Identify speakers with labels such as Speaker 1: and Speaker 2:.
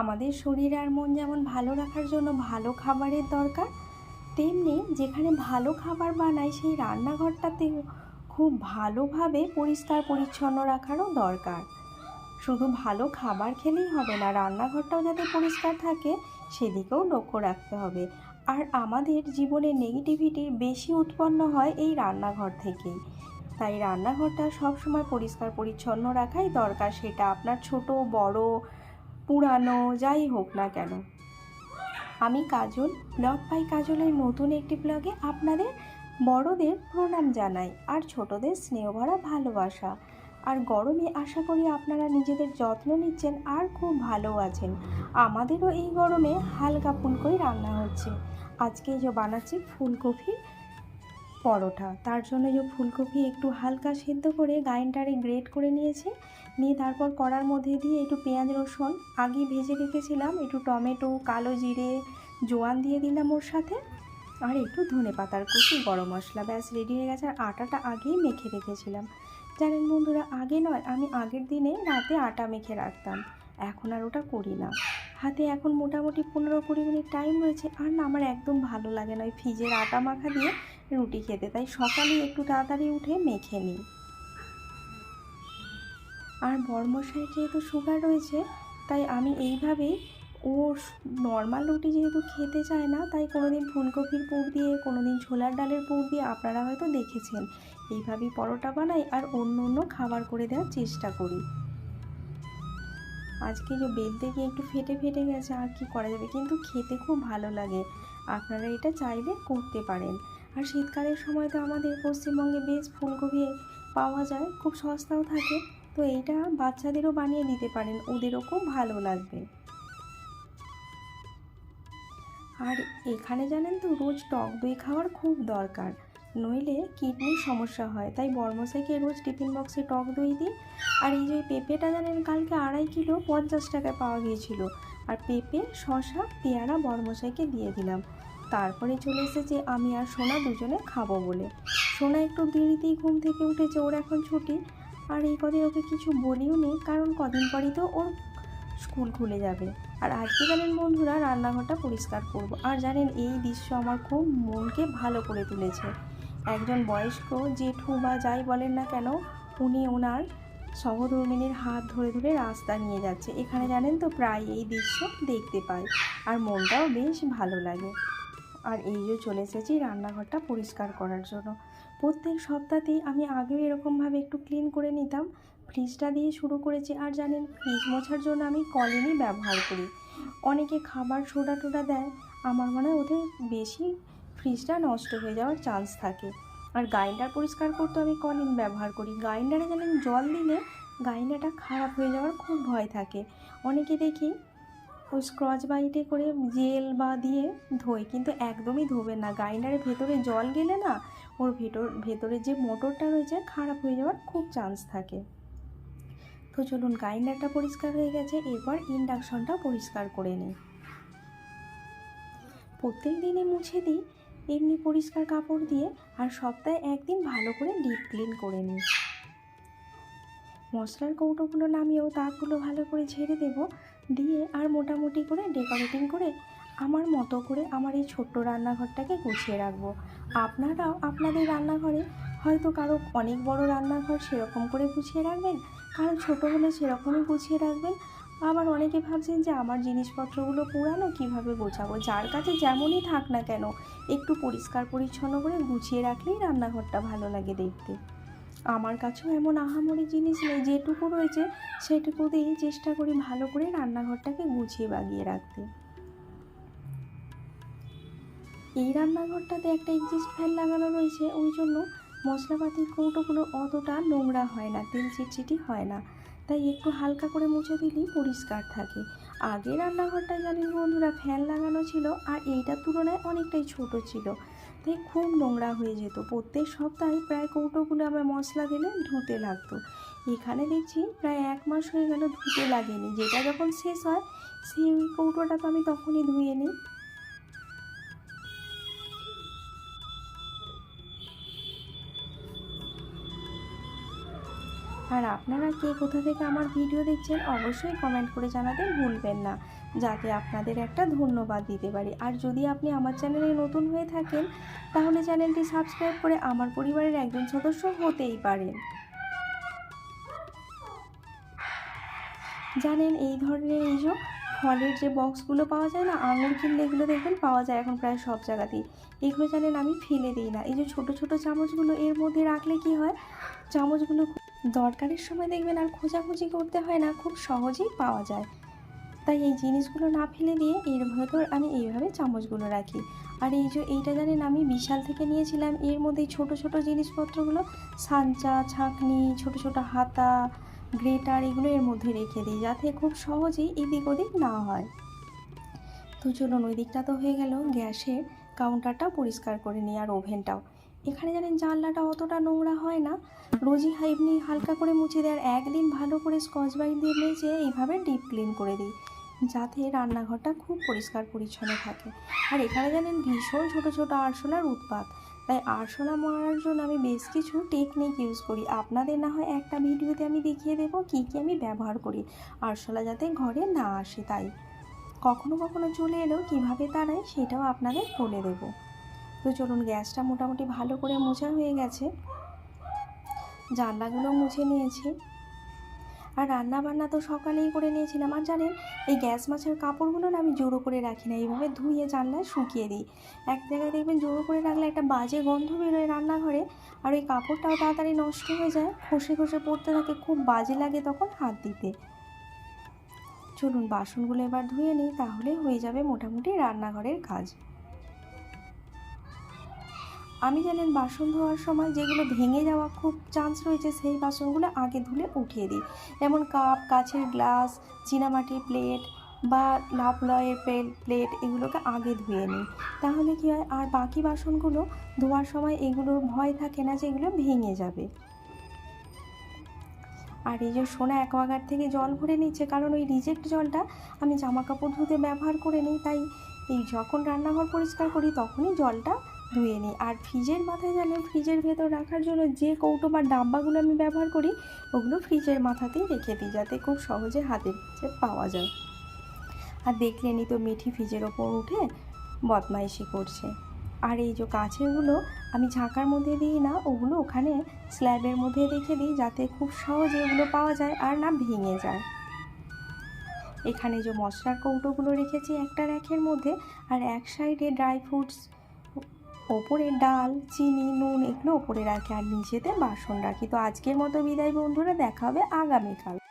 Speaker 1: আমাদের শরীর আর মন যেমন ভালো রাখার জন্য ভালো খাবারের দরকার, তেমনি যেখানে ভালো খাবার বানায় সেই রান্নাঘরটাতে খুব ভালোভাবে পরিষ্কার পরিচ্ছন্ন রাখারও দরকার। শুধু ভালো খাবার খেলেই হবে না, রান্নাঘরটাও যাতে পরিষ্কার থাকে সেদিকেও লক্ষ্য রাখতে হবে। আর আমাদের জীবনে নেগেটিভিটি বেশি উৎপন্ন হয় এই রান্নাঘর থেকেই। তাই রান্নাঘরটা সবসময় পরিষ্কার পরিচ্ছন্ন রাখাই দরকার, সেটা আপনার ছোট, বড় পুরানো, যাই হোক না কেন। আমি কাজল, ব্লগ বাই কাজলের নতুন একটি ব্লগে আপনাদের বড়দের প্রণাম জানাই আর ছোটদের স্নেহভরা ভালোবাসা। আর গরমে আশা করি আপনারা নিজেদের যত্ন নিচ্ছেন আর খুব ভালো আছেন। আমাদেরও এই গরমে হালকা ফুলকোই রান্না হচ্ছে। আজকে যে বানাচ্ছি ফুলকপি পরোটা। তার জন্য যে ফুলকপি একটু হালকা সেদ্ধ করে গ্রাইন্ডারে গ্রেট করে নিয়েছি। নিয়ে তারপর কড়ার মধ্যে দিয়ে একটু পেঁয়াজ রসুন। আগে ভেজে রেখেছিলাম, একটু টমেটো, কালো জিরে, জোয়ান দিয়ে দিলাম ওর সাথে। আর একটু ধনে পাতার কুচি, গরম মশলা, ব্যাস রেডি হয়ে গেছে। আর আটাটা আগেই মেখে রেখেছিলাম। জানেন বন্ধুরা, আগে নয়, আমি আগের দিনে রাতে আটা মেখে রাখতাম। এখন আর ওটা করি না। হাতে এখন মোটামুটি পনেরো কুড়ি মিনিট টাইম রয়েছে। আর না, আমার একদম ভালো লাগে না ওই ফ্রিজের আটা মাখা দিয়ে রুটি খেতে। তাই সকালে একটু তাড়াতাড়ি উঠে মেখে নিই। আর বর্মশাই যেহেতু সুগার রয়েছে, তাই আমি এইভাবেই ও নর্মাল রুটি যেহেতু খেতে চায় না, তাই কোনো দিন ফুলকপির পুর দিয়ে কোনো দিন ছোলার ডালের পুর দিয়ে আপনারা হয়তো দেখেছেন। এইভাবেই পরোটা বানাই আর অন্য অন্য খাবার করে দেওয়ার চেষ্টা করি। আজকে যে বেলতে গিয়ে একটু ফেটে ফেটে গেছে, আর কি করা যাবে? কিন্তু খেতে খুব ভালো লাগে। আপনারা এটা চাইলে করতে পারেন। আর শীতকালের সময় তো আমাদের পশ্চিমবঙ্গে বেশ ফুলকপি পাওয়া যায়, খুব সস্তাও থাকে। তো এইটা বাচ্চাদেরও বানিয়ে দিতে পারেন, ওদেরও খুব ভালো লাগবে। আর এখানে জানেন তো, রোজ টক দই খাওয়ার খুব দরকার। নইলে কিডনির সমস্যা হয়। তাই বর্মশাইকে রোজ টিফিন বক্সে টক দই দিই। আর এই যে পেঁপেটা জানেন, কালকে আড়াই কিলো পঞ্চাশ টাকায় পাওয়া গিয়েছিল। আর পেঁপে শশা পেয়ারা বর্মশাইকে দিয়ে দিলাম। তারপরে চলে এসেছে, আমি আর সোনা দুজনে খাব বলে। সোনা একটু দেরিতেই ঘুম থেকে উঠেছে, ওর এখন ছুটি। আর এই কদিন ওকে কিছু বলিও নি কারণ কদিন পরই তো ওর স্কুল খুলে যাবে। আর আজকে জানেন বন্ধুরা, রান্নাঘরটা পরিষ্কার করব। আর জানেন, এই দৃশ্য আমার খুব মনকে ভালো করে তুলেছে। একজন বয়স্ক, জেঠু বা যাই বলেন না কেন, উনি ওনার সহধর্মিনীর হাত ধরে ধরে রাস্তা নিয়ে যাচ্ছে। এখানে জানেন তো প্রায় এই দৃশ্য দেখতে পাই। আর মনটাও বেশ ভালো লাগে। আর এই যে চলে এসেছি রান্নাঘরটা পরিষ্কার করার জন্য। প্রত্যেক সপ্তাহতেই আমি আগেও এরকমভাবে একটু ক্লিন করে নিতাম। ফ্রিজটা দিয়ে শুরু করেছি। আর জানেন ফ্রিজ মোছার জন্য আমি কলিনই ব্যবহার করি। অনেকে খাবার সোডা টোডা দেয়। আমার মনে হয় ওদের বেশি ফ্রিজটা নষ্ট হয়ে যাওয়ার চান্স থাকে। আর গ্রাইন্ডার পরিষ্কার করতে আমি কলিন ব্যবহার করি। গ্রাইন্ডারে জানেন জল দিলে গ্রাইন্ডারটা খারাপ হয়ে যাওয়ার খুব ভয় থাকে। অনেকে দেখি ওই স্ক্রচ বাইটে করে জেল বা দিয়ে ধোয়, কিন্তু একদমই ধোবে না। গ্রাইন্ডারের ভেতরে জল গেলে না ওর ভেতর ভেতরে যে মোটরটা রয়েছে খারাপ হয়ে যাওয়ার খুব চান্স থাকে। তো চলুন গ্রাইন্ডারটা পরিষ্কার হয়ে গেছে, এরপর ইন্ডাকশনটা পরিষ্কার করে নিই। প্রত্যেক দিনে মুছে দিই এমনি পরিষ্কার কাপড় দিয়ে আর সপ্তাহে একদিন ভালো করে ডিপ ক্লিন করে নিই। মশলার কৌটোগুলো নামিয়েও তাকগুলো ভালো করে ঝেড়ে দেব। দিয়ে আর মোটামুটি করে ডেকোরেটিং করে আমার মতো করে আমার এই ছোট্ট রান্নাঘরটাকে গুছিয়ে রাখব। আপনারাও আপনাদের রান্নাঘরে হয়তো কারও অনেক বড় রান্নাঘর সেরকম করে গুছিয়ে রাখবেন, কারও ছোটো হলে সেরকমই গুছিয়ে রাখবেন। আবার অনেকে ভাবছেন যে আমার জিনিসপত্রগুলো পুরানো কীভাবে গোছাবো? যার কাছে যেমনই থাক না কেন, একটু পরিষ্কার পরিচ্ছন্ন করে গুছিয়ে রাখলেই রান্নাঘরটা ভালো লাগে দেখতে। আমার কাছেও এমন আহামরি জিনিস নেই, যেটুকু রয়েছে সেটুকু দিয়েই চেষ্টা করি ভালো করে রান্নাঘরটাকে গুছিয়ে বাগিয়ে রাখতে। এই রান্নাঘরটাতে একটা এক্সিস্ট ফ্যান লাগানো রয়েছে, ওই জন্য মশলাপাতির কৌটোগুলো অতটা নোংরা হয় না, তেল চিটচিটি হয় না। তাই একটু হালকা করে মুছে দিলেই পরিষ্কার থাকে। আগে রান্নাঘরটা জানেন বন্ধুরা, ফ্যান লাগানো ছিল আর এইটার তুলনায় অনেকটাই ছোট ছিল। তাই খুব নোংরা হয়ে যেত। প্রত্যেক সপ্তাহে প্রায় কৌটোগুলো আমার মশলা দিলে ধুতে লাগতো। এখানে দেখছি প্রায় এক মাস হয়ে গেল ধুতে লাগেনি। যেটা যখন শেষ হয়, সেই কৌটোটা তো আমি তখনই ধুয়ে নিই। আর আপনারা কে কোথা থেকে আমার ভিডিও দেখছেন অবশ্যই কমেন্ট করে জানাতে ভুলবেন না। যাতে আপনাদের একটা ধন্যবাদ দিতে পারি। আর যদি আপনি আমার চ্যানেলে নতুন হয়ে থাকেন, তাহলে চ্যানেলটি সাবস্ক্রাইব করে আমার পরিবারের একজন সদস্য হতেই পারেন। জানেন এই ধরনের এই যে ফলের যে বক্সগুলো পাওয়া যায় না, আঙুর কিনলে এগুলো দেখবেন পাওয়া যায় এখন প্রায় সব জায়গাতেই। এগুলো জানেন আমি ফেলে দিই না। এই যে ছোটো ছোটো চামচগুলো এর মধ্যে রাখলে কি হয়? চামচগুলো দরকারের সময় দেখবেন আর খোঁজাখুঁজি করতে হয় না, খুব সহজেই পাওয়া যায়। তাই এই জিনিসগুলো না ফেলে দিয়ে এর ভেতর আমি এইভাবে চামচগুলো রাখি। আর এই যে এইটা জানেন আমি বিশাল থেকে নিয়েছিলাম, এর মধ্যে ছোট ছোট জিনিসপত্রগুলো সাঞ্চা, ছাঁকনি, ছোট ছোট হাতা, গ্রেটার এগুলো এর মধ্যে রেখে দিই যাতে খুব সহজেই এদিক ওদিক না হয়। তো চলুন ওই দিকটা তো হয়ে গেল, গ্যাসের কাউন্টারটাও পরিষ্কার করে নিই আর ওভেনটাও। এখানে জানেন জানলাটা অতটা নোংরা হয় না। রোজই এমনি হালকা করে মুছে দেয়। আর একদিন ভালো করে স্কচ ব্রাইট দিয়ে মেজে এইভাবে ডিপ ক্লিন করে দিই, যাতে রান্নাঘরটা খুব পরিষ্কার পরিচ্ছন্ন থাকে। আর এখানে জানেন ভীষণ ছোট ছোট আরশোলার উৎপাত। তাই আরশোলা মারার জন্য আমি বেশ কিছু টেকনিক ইউজ করি। আপনাদের না হয় একটা ভিডিওতে আমি দেখিয়ে দেবো কী কী আমি ব্যবহার করি, আরশোলা যাতে ঘরে না আসে। তাই কখনো কখনো চলে এলেও কীভাবে তাড়াই সেটাও আপনাদের বলে দেবো। তো চলুন গ্যাসটা মোটামুটি ভালো করে মোছা হয়ে গেছে। জানলাগুলো মুছে নিয়েছি। আর রান্না বান্না তো সকালেই করে নিয়েছিলাম। আর জানেন, এই গ্যাস মাছের কাপড়গুলো না আমি জোড়ো করে রাখি না। এইভাবে ধুয়ে জানলায় শুকিয়ে দিই। এক জায়গায় দেখবেন জোড়ো করে রাখলে একটা বাজে গন্ধ বেরোয় রান্নাঘরে। আর ওই কাপড়টাও তাড়াতাড়ি নষ্ট হয়ে যায়। খসে খসে পড়তে থাকে, খুব বাজে লাগে তখন হাত দিতে। চলুন, বাসনগুলো এবার ধুয়ে নিই, তাহলে হয়ে যাবে মোটামুটি রান্নাঘরের কাজ। আমি জানেন বাসন ধোয়ার সময় যেগুলো ভেঙে যাওয়া খুব চান্স রয়েছে, সেই বাসনগুলো আগে ধুলে উঠিয়ে দিই। যেমন কাপ কাছের গ্লাস চীনামাটির প্লেট বা লাভলয়ের প্লেট এগুলোকে আগে ধুয়ে নিই। তাহলে কী হয়? আর বাকি বাসনগুলো ধোয়ার সময় এগুলোর ভয় থাকে না যে এগুলো ভেঙে যাবে। আর এই যে সোনা অ্যাকোয়াগার্ড থেকে জল ভরে নিচ্ছে, কারণ ওই রিজেক্ট জলটা আমি জামা কাপড় ধুতে ব্যবহার করে নিই, তাই এই যখন রান্নাঘর পরিষ্কার করি তখনই জলটা ধুয়ে নিই। আর ফ্রিজের মাথায় জানেন ফ্রিজের ভেতর রাখার জন্য যে কৌটো বা ডাব্বাগুলো আমি ব্যবহার করি, ওগুলো ফ্রিজের মাথাতেই রেখে দিই যাতে খুব সহজে হাতের কাছে পাওয়া যায়। আর দেখলেনই তো মিঠি ফ্রিজের ওপর উঠে বদমাইশি করছে। আর এই যে কাছেরগুলো আমি ঝাঁকার মধ্যে দিই না, ওগুলো ওখানে স্ল্যাবের মধ্যে রেখে দিই যাতে খুব সহজে ওগুলো পাওয়া যায় আর না ভেঙে যায়। এখানে যে মশলার কৌটোগুলো রেখেছি একটা র্যাকের মধ্যে, আর এক সাইডে ড্রাই ফ্রুটস ওপরে ডাল, চিনি, নুন, এগুলো ওপরে রাখি আর নিচেতে বাসন রাখি। তো আজকের মতো বিদায় বন্ধুরা, দেখা হবে আগামীকাল।